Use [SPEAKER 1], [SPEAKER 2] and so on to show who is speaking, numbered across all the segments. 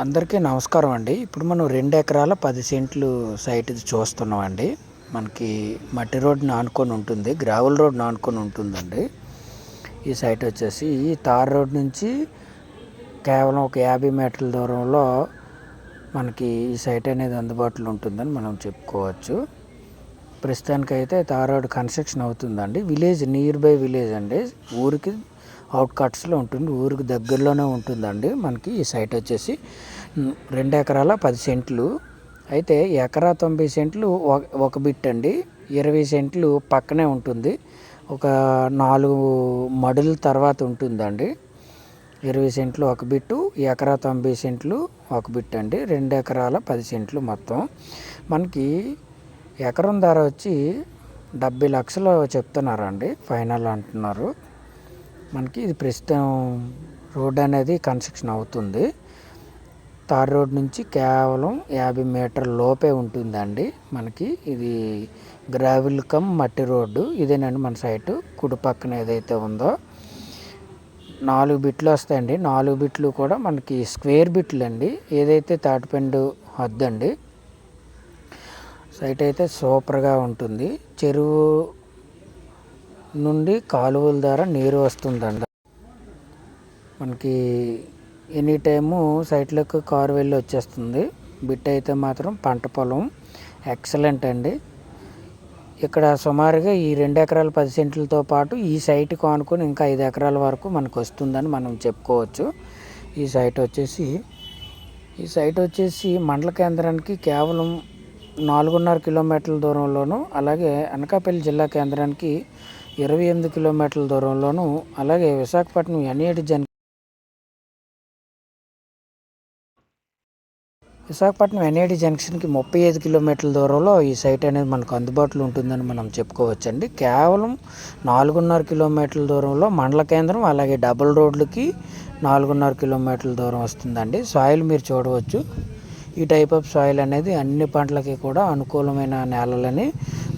[SPEAKER 1] అందరికీ నమస్కారం అండి. ఇప్పుడు మనం రెండు ఎకరాల పది సెంట్లు సైట్ చూస్తున్నాం అండి మనకి మట్టి రోడ్ని ఆనుకొని ఉంటుంది గ్రావెల్ రోడ్ని ఆనుకొని ఉంటుందండి. ఈ సైట్ వచ్చేసి ఈ తార్ రోడ్ నుంచి కేవలం ఒక యాభై మీటర్ల దూరంలో మనకి ఈ సైట్ అనేది అందుబాటులో ఉంటుందని మనం చెప్పుకోవచ్చు. ప్రస్తుతానికైతే తార్ రోడ్ కన్స్ట్రక్షన్ అవుతుందండి. విలేజ్ నియర్ బై విలేజ్ అండి. ఊరికి అవుట్కట్స్లో ఉంటుంది. ఊరికి దగ్గరలోనే ఉంటుందండి. మనకి ఈ సైట్ వచ్చేసి రెండు ఎకరాల పది సెంట్లు. అయితే ఎకరా తొంభై సెంట్లు ఒక- ఒక బిట్ అండి ఇరవై సెంట్లు పక్కనే ఉంటుంది. ఒక నాలుగు మడుల తర్వాత ఉంటుందండి. ఇరవై సెంట్లు ఒక బిట్టు ఎకరా తొంభై సెంట్లు ఒక బిట్ అండి రెండు ఎకరాల పది సెంట్లు మొత్తం. మనకి ఎకరం ధర వచ్చి డెబ్బై లక్షలు చెప్తున్నారండి. ఫైనల్ అంటున్నారు. మనకి ఇది ప్రస్తుతం రోడ్ అనేది కన్స్ట్రక్షన్ అవుతుంది. తార్ రోడ్ నుంచి కేవలం యాభై మీటర్ లోపే ఉంటుందండి. మనకి ఇది గ్రావిల్ కమ్ మట్టి రోడ్డు. ఇదేనండి మన సైటు. కుడి పక్కన ఏదైతే ఉందో నాలుగు బిట్లు వస్తాయండి. నాలుగు బిట్లు కూడా మనకి స్క్వేర్ బిట్లు అండి ఏదైతే తాటిపెండు వద్దండి సైట్ అయితే సూపర్గా ఉంటుంది. చెరువు నుండి కాలువల ద్వారా నీరు వస్తుందండి మనకి ఎనీ టైము సైట్లకు కారు వెళ్ళి వచ్చేస్తుంది. బిట్ అయితే మాత్రం పంట పొలం ఎక్సలెంట్ అండి. ఇక్కడ సుమారుగా ఈ రెండు ఎకరాల పది సెంట్లతో పాటు ఈ సైట్ కానుకొని ఇంకా ఐదు ఎకరాల వరకు మనకు వస్తుందని మనం చెప్పుకోవచ్చు. ఈ సైట్ వచ్చేసి ఈ సైట్ వచ్చేసి మండల కేంద్రానికి కేవలం నాలుగున్నర కిలోమీటర్ల దూరంలోను అలాగే అనకాపల్లి జిల్లా కేంద్రానికి ఇరవై ఎనిమిది కిలోమీటర్ల దూరంలోనూ అలాగే విశాఖపట్నం ఎన్ఏటి జన్ విశాఖపట్నం ఎన్ఐటి జంక్షన్కి ముప్పై ఐదు కిలోమీటర్ల దూరంలో ఈ సైట్ అనేది మనకు అందుబాటులో ఉంటుందని మనం చెప్పుకోవచ్చండి. కేవలం నాలుగున్నర కిలోమీటర్ల దూరంలో మండల కేంద్రం అలాగే డబుల్ రోడ్లకి నాలుగున్నర కిలోమీటర్ల దూరం వస్తుందండి. సాయిల్ మీరు చూడవచ్చు. ఈ టైప్ ఆఫ్ సాయిల్ అనేది అన్ని పంటలకి కూడా అనుకూలమైన నేలలని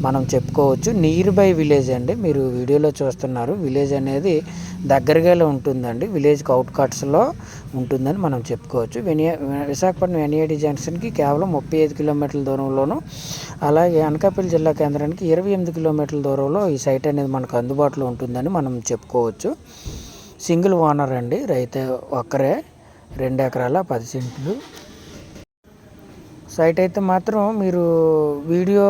[SPEAKER 1] మనం చెప్పుకోవచ్చు. నియర్ బై విలేజ్ అండి. మీరు వీడియోలో చూస్తున్నారు. విలేజ్ అనేది దగ్గరగానే ఉంటుందండి. విలేజ్కి అవుట్కట్స్లో ఉంటుందని మనం చెప్పుకోవచ్చు. వినియ విశాఖపట్నం ఎన్ఏడి జంక్షన్కి కేవలం ముప్పై ఐదు కిలోమీటర్ల దూరంలోను అలాగే అనకాపల్లి జిల్లా కేంద్రానికి ఇరవై ఎనిమిది కిలోమీటర్ల దూరంలో ఈ సైట్ అనేది మనకు అందుబాటులో ఉంటుందని మనం చెప్పుకోవచ్చు. సింగిల్ ఓనర్ అండి. రైతు ఒక్కరే. రెండు ఎకరాల పది సెంట్లు. సైట్ అయితే మాత్రం మీరు వీడియో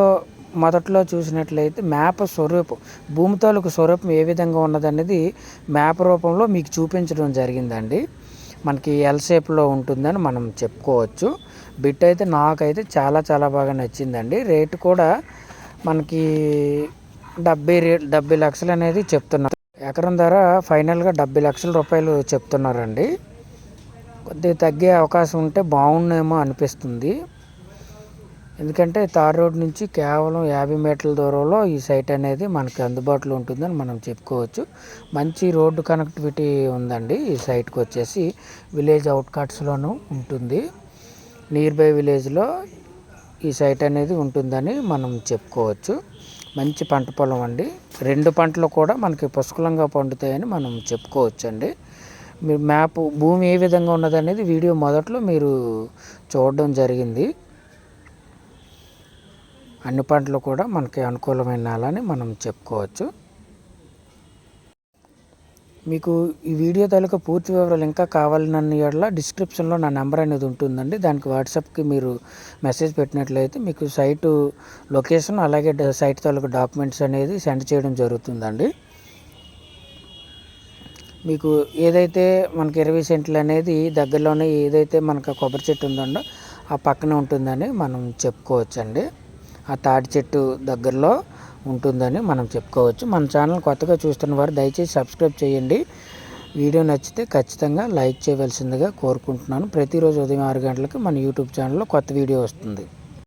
[SPEAKER 1] మొదట్లో చూసినట్లయితే మ్యాప్ స్వరూపం భూమి తాలూకు స్వరూపం ఏ విధంగా ఉన్నదనేది మ్యాప్ రూపంలో మీకు చూపించడం జరిగిందండి. మనకి ఎల్ షేప్లో ఉంటుందని మనం చెప్పుకోవచ్చు. బిట్ అయితే నాకైతే చాలా చాలా బాగా నచ్చిందండి. రేటు కూడా మనకి డెబ్బై రే డెబ్బై లక్షలు అనేది చెప్తున్నారు. ఎకరం ధర ఫైనల్గా డెబ్బై లక్షల రూపాయలు చెప్తున్నారండి. కొద్దిగా తగ్గే అవకాశం ఉంటే బాగుండేమో అనిపిస్తుంది. ఎందుకంటే తార్ రోడ్ నుంచి కేవలం యాభై మీటర్ల దూరంలో ఈ సైట్ అనేది మనకి అందుబాటులో ఉంటుందని మనం చెప్పుకోవచ్చు. మంచి రోడ్డు కనెక్టివిటీ ఉందండి. ఈ సైట్కి వచ్చేసి విలేజ్ అవుట్కట్స్లోనూ ఉంటుంది. నియర్ బై విలేజ్లో ఈ సైట్ అనేది ఉంటుందని మనం చెప్పుకోవచ్చు. మంచి పంట పొలం అండి. రెండు పంటలు కూడా మనకి పుష్కలంగా పండుతాయని మనం చెప్పుకోవచ్చు అండి మీరు మ్యాప్ భూమి ఏ విధంగా ఉన్నదనేది వీడియో మొదట్లో మీరు చూడడం జరిగింది. అన్ని పంటలు కూడా మనకి అనుకూలమైన నేలని మనం చెప్పుకోవచ్చు. మీకు ఈ వీడియో తాలూకా పూర్తి వివరాలు ఇంకా కావాలన్న ఎడల డిస్క్రిప్షన్లో నా నెంబర్ అనేది ఉంటుందండి. దానికి వాట్సాప్కి మీరు మెసేజ్ పెట్టినట్లయితే మీకు సైటు లొకేషన్ అలాగే సైట్ తాలూకా డాక్యుమెంట్స్ అనేది సెండ్ చేయడం జరుగుతుందండి. మీకు ఏదైతే మనకి ఇరవై సెంట్లు అనేది దగ్గరలోనే ఏదైతే మనకు కొబ్బరి చెట్టు ఉందో ఆ పక్కన ఉంటుందని మనం చెప్పుకోవచ్చండి. ఆ తాటి చెట్టు దగ్గరలో ఉంటుందని మనం చెప్పుకోవచ్చు. మన ఛానల్ కొత్తగా చూస్తున్న వారు దయచేసి సబ్స్క్రైబ్ చేయండి. వీడియో నచ్చితే ఖచ్చితంగా లైక్ చేయవలసిందిగా కోరుకుంటున్నాను. ప్రతిరోజు ఉదయం ఆరు గంటలకు మన యూట్యూబ్ ఛానల్లో కొత్త వీడియో వస్తుంది.